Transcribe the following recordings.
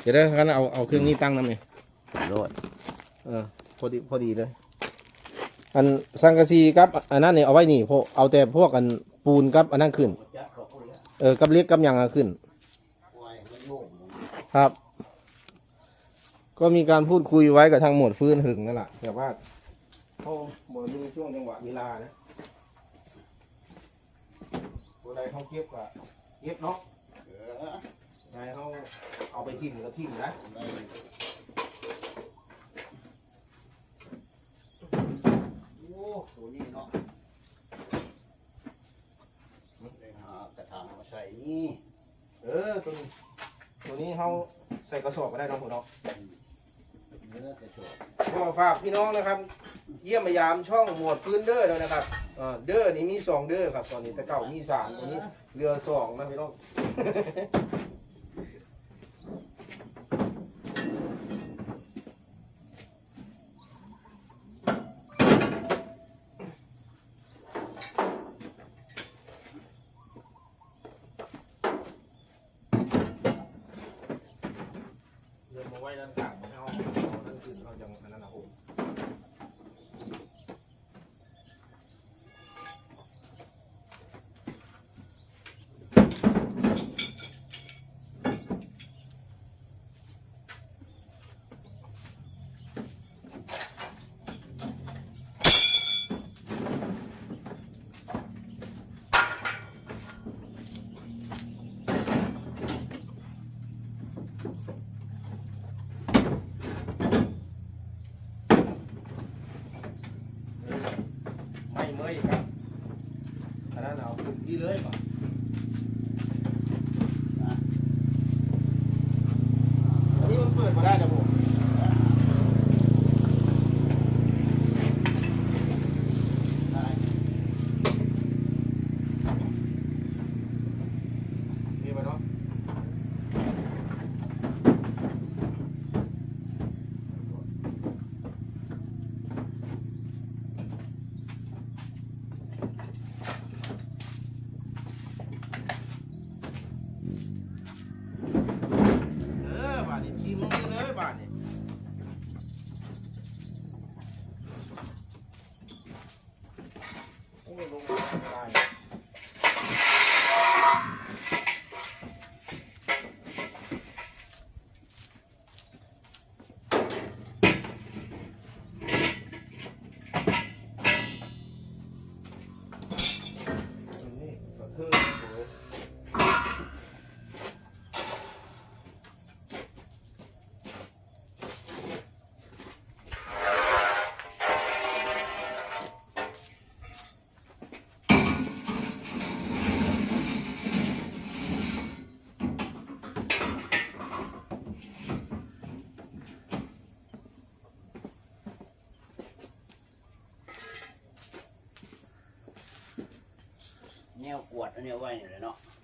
เดี๋ยวได้กันเอาเอาเครื่องนี้ตั้งน้ำเนี่ยโลดเออพอดีพอดีเลย อันสังกะสีกับอันนั้นเนี่ยเอาไว้นี่พวกเอาแต่พวกอันปูนกับอันนั้นขึ้น เออกับเล็กกับหยังอะขึ้น ครับ ก็มีการพูดคุยไว้กับทางหมวดฟื้นหึงนั่นแหละแต่ว่าเขาบอมีช่วงจังหวะเวลานะตัวใดเขาเก็บก็เก็บเนาะ ใดเขาเอาไปทิ้งก็ทิ้งนะโอ้ตัวนี้เนาะไปหากระถางมาใส่นี่ เออตัวนี้ตัวนี้เขาใส่กระสอบก็ได้เน้องผมเนาะ เนื้อจะโฉบก็ฝากพี่น้องนะครับ เยี่ยมมายามช่องหมวดฟื้นเด้อเลยนะครับอ่าเด้อนี่มีสองเด้อครับ ตอนนี้แต่เก่ามีสามตัวนี้เรือสองนะพี่น้อง เดินมาไว้ด้านข้าง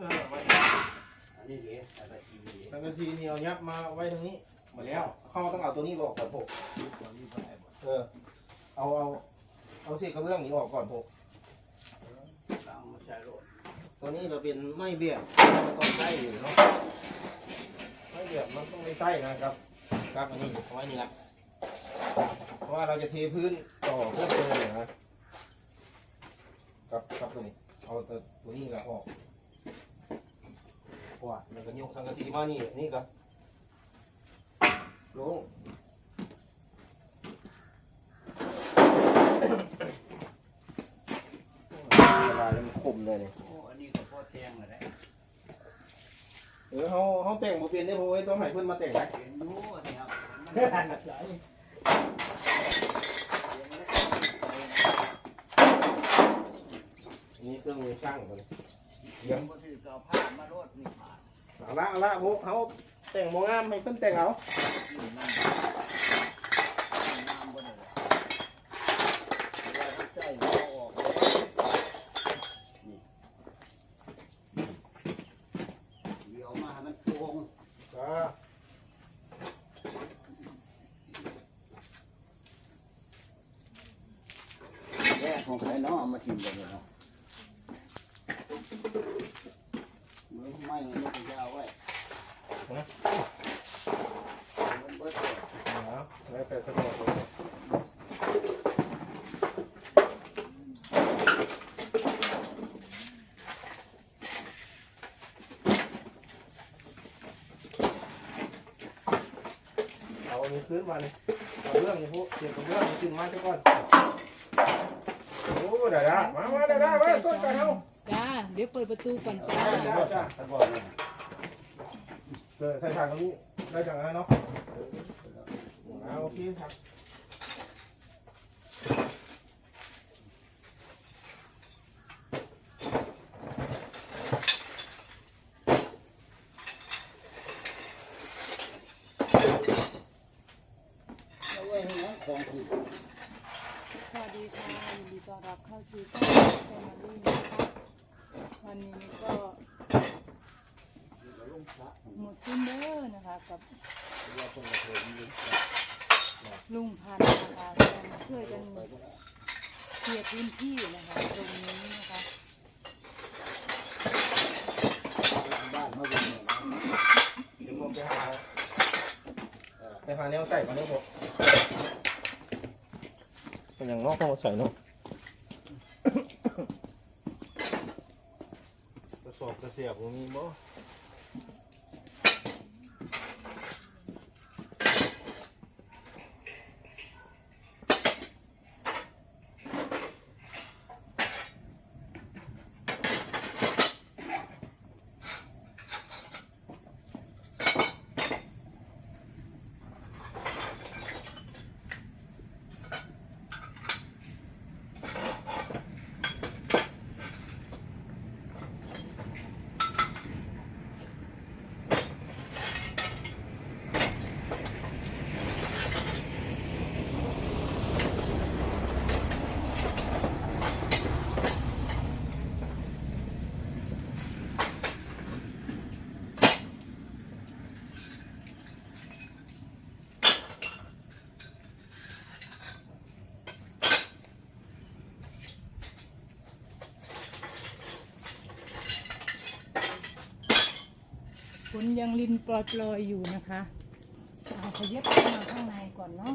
นี้เอาไว้นี่แหละเออไว้อันนี้เดี๋ยวเอาไปทีวีสังกะสีนี่เอายับมาไว้ตรงนี้หมดแล้ว เข้าต้องเอาตัวนี้ออกก่อนพวกเออ เอาเอาเอาเศษกระเบื้องนี้ออกก่อนพวกตั้งมาใช้รถตัวนี้เราเป็นไม้เบี้ยมันต้องใช้อยู่เนาะไม้เบี้ยมันต้องไม่ใช้นะครับครับอันนี้เอาไว้นี่ละเพราะว่าเราจะเทพื้นต่อพิ่มเติมนะครับครับครับตัวนี้เอาตัวตัวนี้ละออก กวาดแล้วก็ยกสังกะสีมานี่นี่ก็ลงละลายแล้วมันคมเลยเนี่ยโอ้อันนี้ก็พอแทงเลยนะเออเขาเขาแต่งบ่เป็นได้บ่เว้ยต้องให้เพิ่นมาแต่งนะเห็นดูอันนี้ครับมันตั้งใจนี่เครื่องมือช่างตัวนี้ยังบ่ถือเอาผ้ามารดนี่ผ่านเอา ละเอาละพวกเขาแต่งบ่งามให้เพิ่นแต่งเอานี่มันน้ำบ่ได้เลยเวลาที่ใจเราออกเลยนี่เดี๋ยวมาใม่ไม่ไะเอาแอันนี้ขึ้นมาเลยเอาเรื่องนี้พวกเกี่ยวกับเรื่องนี้ขึ้นมาซะก่อนโอ้ไดาดามามาดาดามาสุดกันเอา จ้า เดี๋ยวเปิดประตูก่อนจ้าจ้าจ้าจ้าบอกเลยเกิดใส่ทางตรงนี้ได้จังไงเนาะเอาโอเคครับเอาไว้ให้น้องของคุณสวัสดีค่ะยินดีต้อนรับเข้าสู่ช่องแฟมิลี่นะคะ วันนี้ก็หมดขึ้นเด้อนะคะกับลุงพันธ์นะคะช่วยกันเคลียร์พื้นที่นะคะตรงนี้นะคะบ้านมาเป็นเนี่ยนะเดี๋ยวผมไปหาไปหาแนวใส่ก่อนเดี๋ยวผมเป็นอย่างนอกเขาใส่เนาะ สอบตรงนี้บ่ ยังลินปลอยๆอยู่นะคะเอาขยับเข้ามาข้างในก่อนเนาะ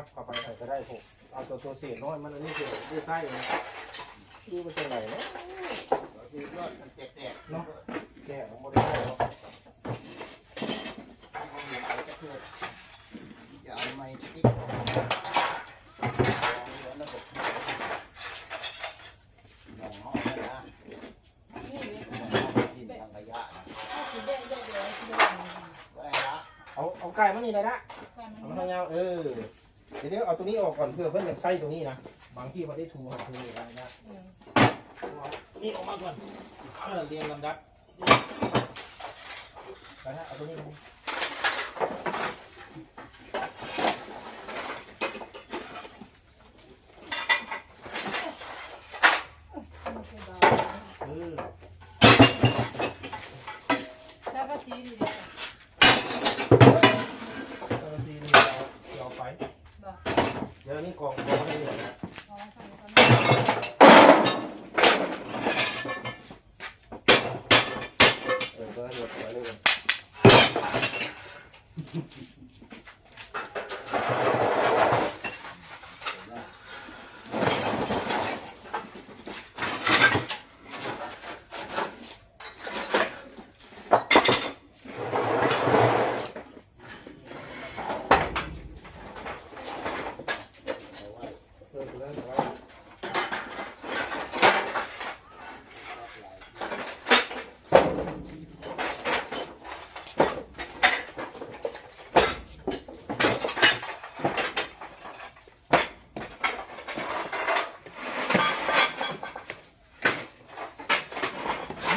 งับเข้าไปใส่ก็ได้ผมเอาตัวตัวเศษน้อยมันอันนี้เศษด้วยไส้นะดูมันเป็นไรเนาะคือยอดมันแตกเนาะแกะออกมาได้เนาะๆเอาเหนียวไปกระเทือนอย่าเอาไม้ติ๊กเอาเหนียวระบบมองห้องได้นะมองห้องดินทางระยะนะก็ได้ละเอาเอาไก่มานี่เลยนะเอามาทางยาวเออ เดี๋ยวเดี๋ยวเอาตัวนี้ออกก่อนเพื่อเพื่อนอยากไส้ตัวนี้นะ บางที่เขาได้ถูหักถูอะไรนะเอาตัวนี้ออกมาก่อนเออเรียงลำดับไปนะเอาตัวนี้